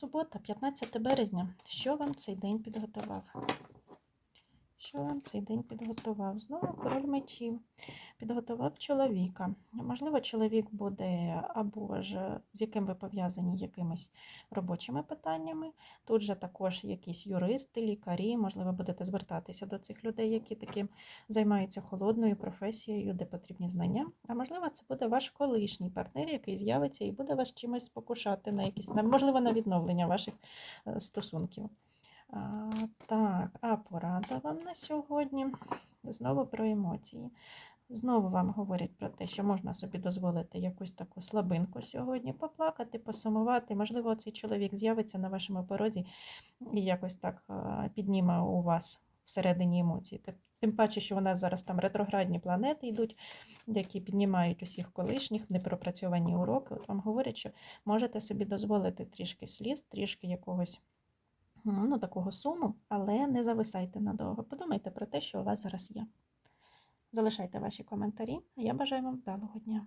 Субота, 15 березня. Що вам цей день підготував? Що цей день підготував? Знову король мечів. Підготував чоловіка. Можливо, чоловік буде або ж з яким ви пов'язані якимись робочими питаннями. Тут же також якісь юристи, лікарі, можливо, будете звертатися до цих людей, які таки займаються холодною професією, де потрібні знання. А можливо, це буде ваш колишній партнер, який з'явиться і буде вас чимось спокушати на якісь, можливо, на відновлення ваших е, стосунків. А, так, а порада вам на сьогодні. Знову про емоції. Знову вам говорять про те, що можна собі дозволити якусь таку слабинку сьогодні, поплакати, посумувати. Можливо, цей чоловік з'явиться на вашому порозі і якось так підніме у вас всередині емоції. Тим- паче, що у нас зараз там ретроградні планети йдуть, які піднімають усіх колишніх непропрацьовані уроки. От вам говорять, що можете собі дозволити трішки сліз, трішки якогось ну, такого суму, але не зависайте надовго. Подумайте про те, що у вас зараз є. Залишайте ваші коментарі. а Я бажаю вам вдалого дня.